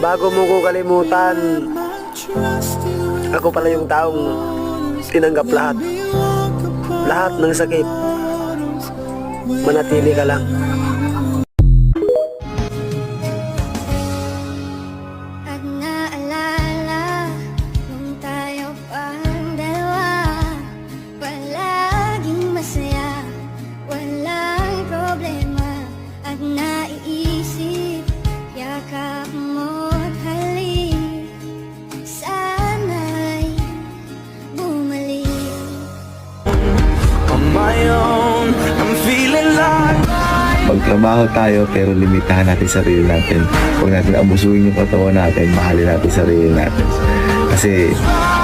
Bago mo ko kalimutan, ako pala yung taong tinanggap lahat. Lahat ng sakit. Manatili ka lang. Magtrabaho tayo pero limitahan natin sarili natin. Huwag natin abusuin yung katawan natin, mahalin natin sarili natin. Kasi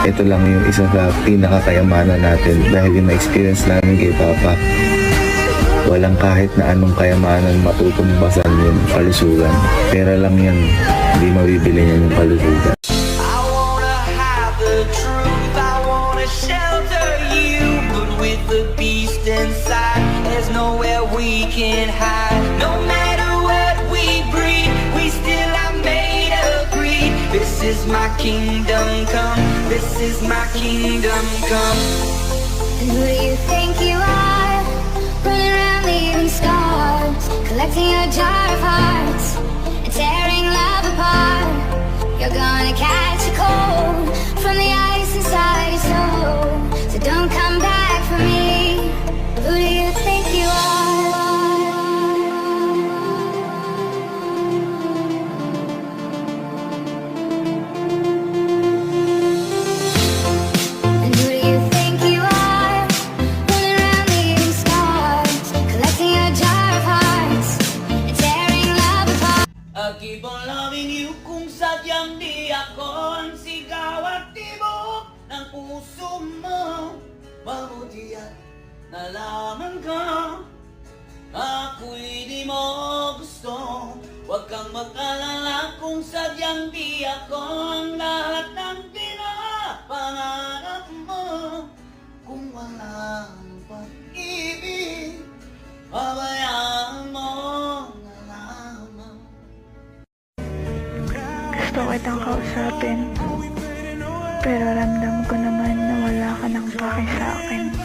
ito lang yung isa sa pinakakayamanan natin dahil yung na-experience namin kay Papa. Walang kahit na anong kayamanan matutumbasan yung kalusugan. Pera lang yan, hindi mabibili niyan yung kalusugan. Inside, there's nowhere we can hide. No matter what we breed, we still are made of greed. This is my kingdom come. This is my kingdom come. Who do you think you are? Running around leaving scars Collecting your jar of hearts puso mo. Mabuti at nalaman ko, ako'y di mo gusto. Huwag kang mag-alala kung sadyang di ako ang lahat ng pinapangarap mo. Kung walang pag-ibig, pabayaan mo na lamang. Gusto kitang kausapin. Pero ramdam ko naman na wala ka ng pake sa akin.